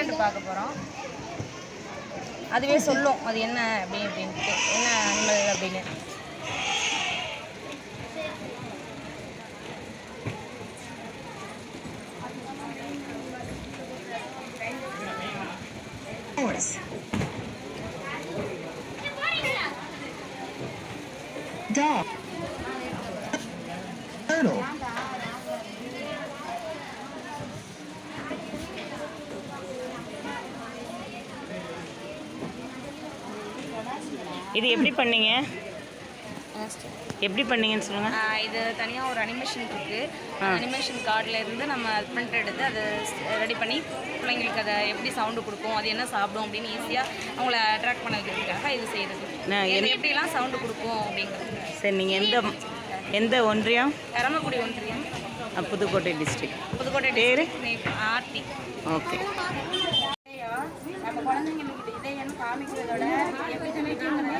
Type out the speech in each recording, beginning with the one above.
First பார்க்க போகிறோம் அதுவே சொல்லும் அது என்ன அப்படி அப்படின்ட்டு என்ன அனிமல் அப்படின்னு Horse. Dog. Turtle. இது எப்படி பண்ணீங்க? எப்படி பண்ணீங்கன்னு சொல்லுங்க. ஆஹ் இது தனியாக ஒரு அனிமேஷன் இருக்குது அனிமேஷன் கார்டில் இருந்து நம்ம பிரிண்ட் எடுத்து அதை ரெடி பண்ணி பிள்ளைங்களுக்கு அதை எப்படி சவுண்டு கொடுக்கும் அது என்ன சாப்பிடும் அப்படின்னு ஈஸியாக அவங்கள அட்ராக்ட் பண்ண வைக்கிறதுக்காக இது செய்கிறது இது எப்படிலாம் சவுண்டு கொடுக்கும் அப்படிங்கிறது. சரி நீங்கள் எந்த எந்த ஒன்றியம்? கரமக்குடி ஒன்றியம். புதுக்கோட்டை டிஸ்ட்ரிக்ட் புதுக்கோட்டை பேரு? ஆர்த்தி. ஓகே. நம்ம குழந்தைங்களுக்கு இதயம் காமிக்கிறதோட எப்படி தெரிஞ்சுக்கணும்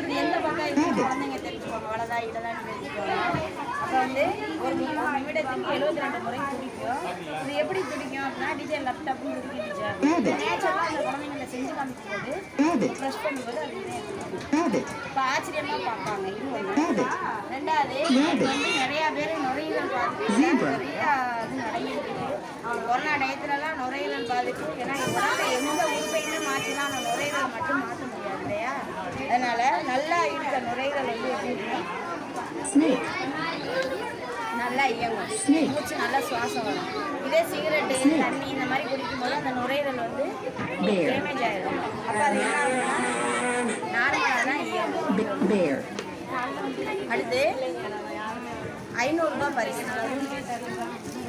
இது எந்த பக்கம் இருக்கு குழந்தைங்க தெரிஞ்சுக்கோங்க வலதா இடதான் தெரிஞ்சுக்கோங்க அப்புறம் வந்து ஒரு நிமி- நிமிடத்துக்கு எழுபத்தி ரெண்டு முறை துடிக்கும் இது எப்படி துடிக்கும் அப்படின்னா டிஜே லேப்டாப்னு துடிக்கும் டீச்சர் நேச்சுரலாக அந்த குழந்தைங்களை செஞ்சு காமிக்கும்போது. ப்ரெஷ் பண்ணும்போது அது. இப்போ ஆச்சரியமா பார்ப்பாங்க. இது ஒன்று ரெண்டாவது வந்து நிறைய பேர் நுரையீரல் பாதிப்பு. நிறைய இருக்குது அவங்க கொரோனா டயத்துலலாம் நுரையீரல் பாதிப்பு. ஏன்னா எந்த உறுப்பையுமே மாற்றிலாம் அந்த நுரையீரல் மட்டும் மாற்ற முடியாது இல்லையா? அதனால நல்லா இருக்க நுரையீரல் வந்து எப்படி Snake. நல்லா இயங்கும் மூச்சு நல்லா சுவாசம் வரும். இதே சிகரெட்டு தண்ணி இந்த மாதிரி குடிக்கும்போது அந்த நுரையீரல் வந்து. டேமேஜ் ஆயிடும். அப்போ அது என்ன நார்மலாக தான் இயங்கும். அடுத்து ஐநூறுரூபா பரிசு.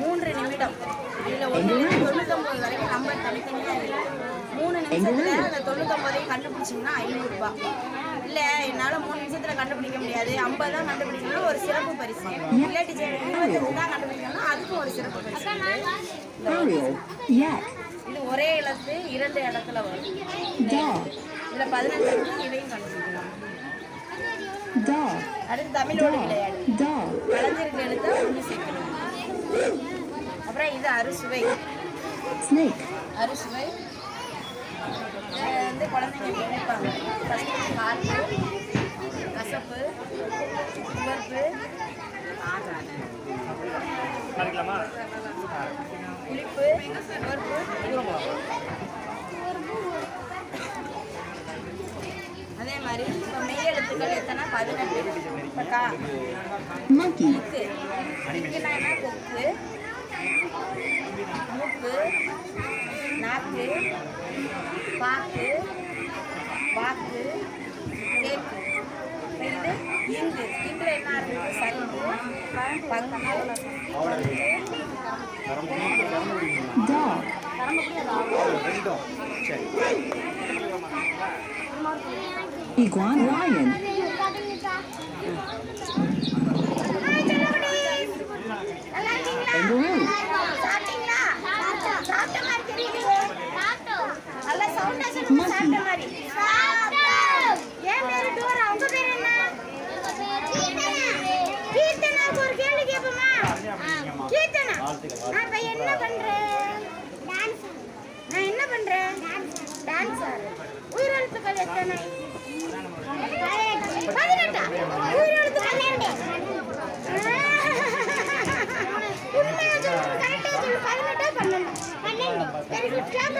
மூன்று நிமிடம். இதில் ஒன்று தொண்ணூத்தொம்பது வரைக்கும் நம்பர் தனித்தனியாக இருக்கு. மூணு நிமிஷத்தில் அந்த தொண்ணூத்தொம்பதையும் கண்டுபிடிச்சிங்கன்னா ஐநூறுரூபா இல்லை என்னால் மூணு நிமிஷத்தில் கண்டுபிடிக்க முடியாது. ஐம்பது தான் கண்டுபிடிக்கணும்னா ஒரு சிறப்பு பரிசு. இல்லாட்டி சரி இருபத்தஞ்சு தான் கண்டுபிடிக்கணும்னா அதுக்கும் ஒரு சிறப்பு பரிசு. இது ஒரே எழுத்து இரண்டு இடத்துல வரும். பதினெட்டு இருக்கு இதையும் கண்டுபிடிக்கலாம். அடுத்து தமிழோடு விளையாடு. கலைஞருக்கு எழுத்தா ஒன்று சேர்க்கணும். அப்புறம் இது அறுசுவை. அறுசுவை. வந்து குழந்தைங்க பிடிப்பாங்க ஃபஸ்ட்டு காற்று கசப்பு உவர்ப்பு. புளிப்பு உவர்ப்பு. அதே மாதிரி இப்போ மெய் எழுத்துக்கள் எத்தனை? பதினெட்டு. இப்போ கா. என்ன? கொக்கு. மூக்கு. நாக்கு. பாக்கு வாக்கு கேக்கு இது இங்கு இங்குல என்ன இருக்கு சங்கு பங்கு Dog. Iguana. Lion. Kangaroo. சாப்பிட்டீங்களா சாப்பிட்ட மாதிரி தெரியலையே நல்லா சவுண்டா சொல்லுங்க சாப்பிட்ட மாதிரி என் பேரு டோரா உங்க பேர் என்ன கீர்த்தனாக்கு ஒரு கேள்வி கேட்போமா கீர்த்தனா நான் என்ன பண்றேன் நான் என்ன பண்றேன் டான்ஸ் உயிரெழுத்துக்கள் எத்தனை பதினெட்டா உண்மையா சொல்லு கரெக்டா சொல்லு பதினெட்டா பன்னெண்டு பன்னெண்டு very good clap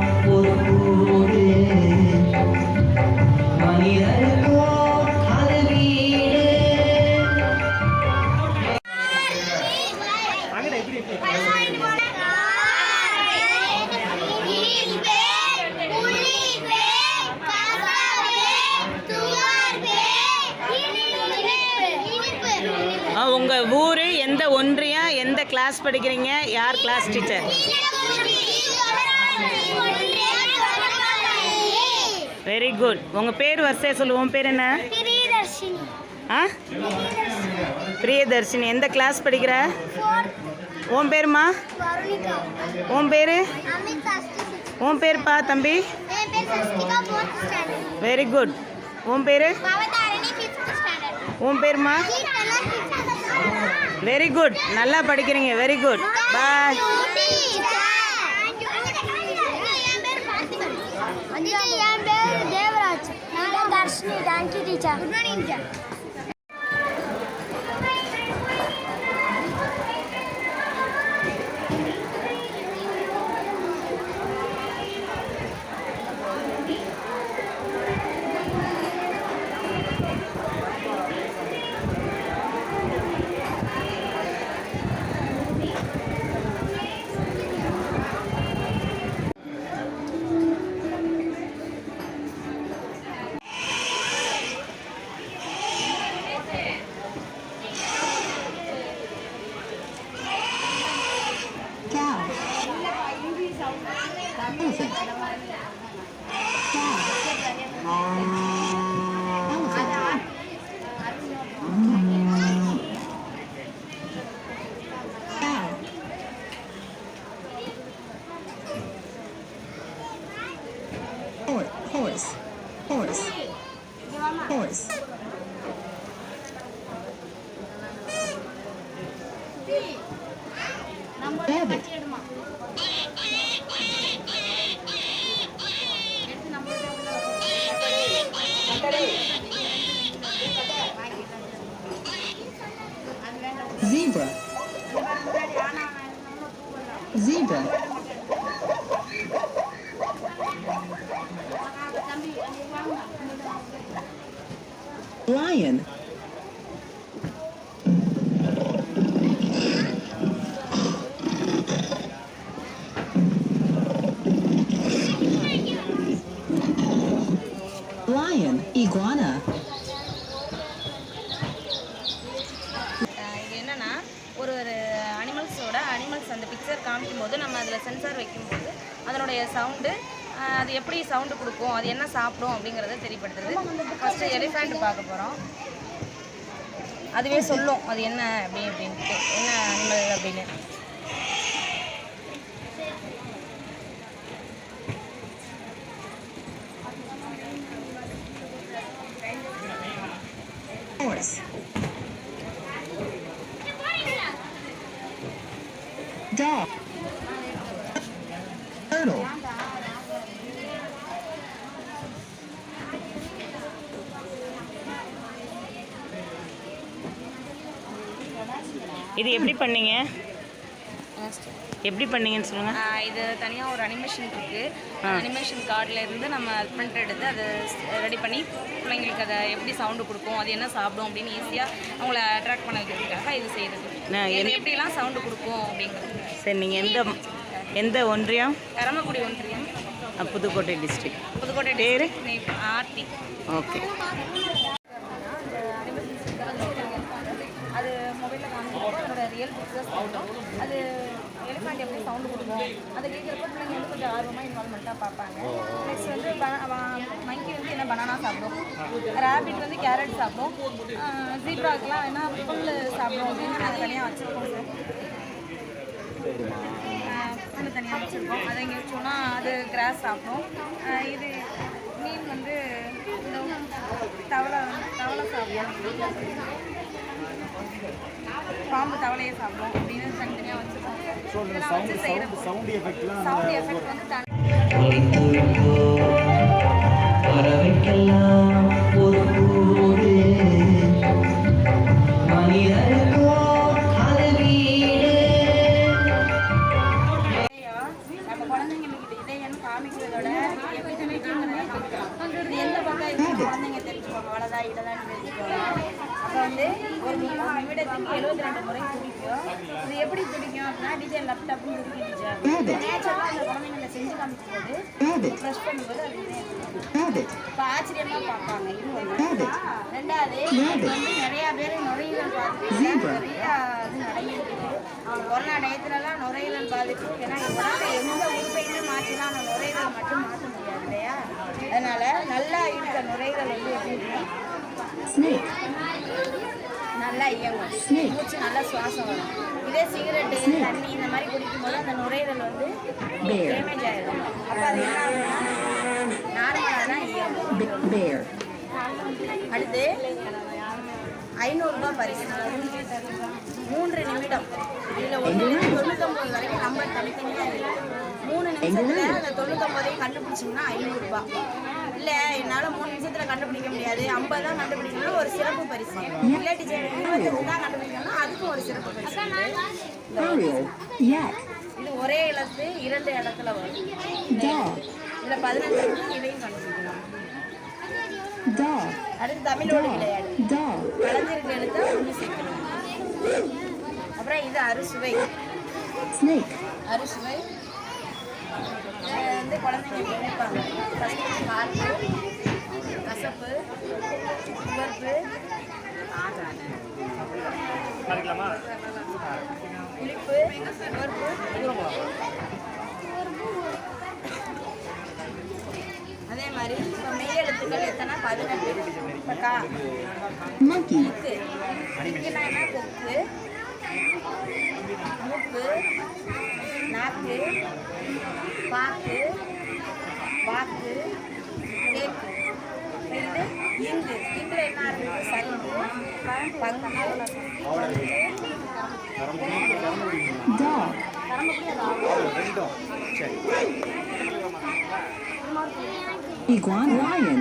class teacher very good உங்கள் பேர் வரிசையாக சொல்லு. உன் பேர் என்ன? ஆ? பிரியதர்ஷினி. எந்த கிளாஸ் படிக்கிற? உன் பேருமா? உன் பேர்? உன் பேர்ப்பா தம்பி? வெரி குட் உன் பேர்? உன் பேருமா? வெரி குட் நல்லா படிக்கிறீங்க. வெரி குட் பாய் என் பேர் தேவராஜ். நான் Dharshini. Thank you teacher good morning teacher Sieben. Lion. அந்த பிக்சர் காமிக்கும் போது நம்ம அதில் சென்சார் வைக்கும்போது அதனுடைய சவுண்டு அது எப்படி சவுண்டு கொடுக்கும் அது என்ன சாப்பிடும் அப்படிங்கிறத தெரியப்படுத்துறது ஃபஸ்ட்டு எலிஃபண்ட் பார்க்க போகிறோம் அதுவே சொல்லும் அது என்ன அப்படி அப்படின்ட்டு என்ன அனிமல் அப்படின்னு. Dog. Turtle. இது எப்படி பண்ணீங்க எப்படி பண்ணீங்கன்னு சொல்லுங்கள் இது தனியாக ஒரு அனிமேஷன் இருக்குது. அனிமேஷன் கார்டில் இருந்து நம்ம பிரிண்ட் எடுத்து அதை ரெடி பண்ணி பிள்ளைங்களுக்கு அதை எப்படி சவுண்டு கொடுக்கும் அது என்ன சாப்பிடும் அப்படின்னு ஈஸியாக அவங்கள அட்ராக்ட் பண்ண வைக்கிறதுக்காக இது செய்யுது நான் என்- எப்படிலாம் சவுண்டு கொடுக்கும் அப்படிங்கிறது சரி நீங்கள் எந்த எந்த ஒன்றியம்? கரமக்குடி ஒன்றியம். அஹ், புதுக்கோட்டை டிஸ்ட்ரிக்ட் புதுக்கோட்டை பேரு? district, ஆர்த்தி. ஓகே. அது மொபைலில் காமிக்கிறப்போ அதோட ரியல் பிக்சர்ஸ் போட்டோம். அது எலிஃபண்ட் எப்படி சவுண்டு கொடுக்கும் அதை கேட்குறப்ப பிள்ளைங்க வந்து கொஞ்சம் ஆர்வமாக இன்வால்மெண்ட்டாக பார்ப்பாங்க. நெக்ஸ்ட் வந்து மங்கி வந்து என்ன பனானா சாப்பிடும்? ரேபிட் வந்து கேரட் சாப்பிடும். ஜீப்ராக்கெலாம் என்ன புல் சாப்பிடும் அப்படின்னு நாங்கள் தனியாக வச்சுருக்கோம் சார் புல் தனியாக வச்சுருக்கோம். அதை இங்கே வச்சோன்னா அது கிராஸ் சாப்பிடும். இது மீன் வந்து இந்த தவளை தவளை சாப்பிடும். பாம்பு தவளையை சாப்பிடும் அப்படின்னு வச்சுருக்கோம் இதெல்லாம் வச்சு செய்கிறப்போ சவுண்ட் எஃபெக்ட் வந்து ஒரு அவங்க கொரோனா டயத்துலலாம் நுரையீரல் பாதிப்பு ஏன்னா எந்த உறுப்பையுமே மாற்றினா அந்த நுரையீரல் மட்டும் மாற்ற முடியாது இல்லையா? அதனால நல்லா இருக்க நுரையீரல் வந்து எப்படி. நல்லா இயங்கும். மூச்சு நல்லா சுவாசம் வரும். இதே சிகரெட்டு தண்ணி இந்த மாதிரி குடிக்கும்போது அந்த நுரையீரல் வந்து. டேமேஜ் ஆகிடும் அப்போ அது என்ன ஆகும்னா நார்மலாக தான் இயங்கும். அடுத்து ஐநூறுரூபா பரிசு. மூன்று நிமிடம். இதில் ஒன்று தொண்ணூத்தொம்பது வரைக்கும் நம்பர் தனித்தனியாக இருக்கு மூணு நிமிஷத்தில் அந்த தொண்ணூத்தொம்பதையும் கண்டுபிடிச்சிங்கன்னா ஐநூறுரூபா இல்லை என்னால் மூணு நிமிஷத்தில் கண்டுபிடிக்க முடியாது. ஐம்பது தான் கண்டுபிடிக்கணும்னா ஒரு சிறப்பு பரிசு. இல்லாட்டி சரி, இருபத்தஞ்சு தான் கண்டுபிடிக்கணும்னா அதுக்கும் ஒரு சிறப்பு பரிசு. இது ஒரே எழுத்து இரண்டு இடத்துல வரும். இதில் பதினஞ்சு இதையும் கண்டுபிடிக்கலாம். Dog. அடுத்து தமிழோட விளையாடு. கலைஞருக்கு எழுத்தா ஒன்று சேர்க்கணும் அப்புறம் இது அறுசுவை. அறுசுவை. வந்து குழந்தைங்க ஃபஸ்ட்டு காற்று கசப்பு உவர்ப்பு புளிப்பு உவர்ப்பு மாதிரி இப்போ மெய் எழுத்துக்கள் எத்தனை? பதினெட்டு. இப்போ கா. கொக்கு என்ன கொக்கு மூக்கு. நாக்கு. பாக்கு வாக்கு. தேக்கு இது இந்து இந்துல என்ன இருக்குது சங்கு பங்கு. Dog. Iguan lion.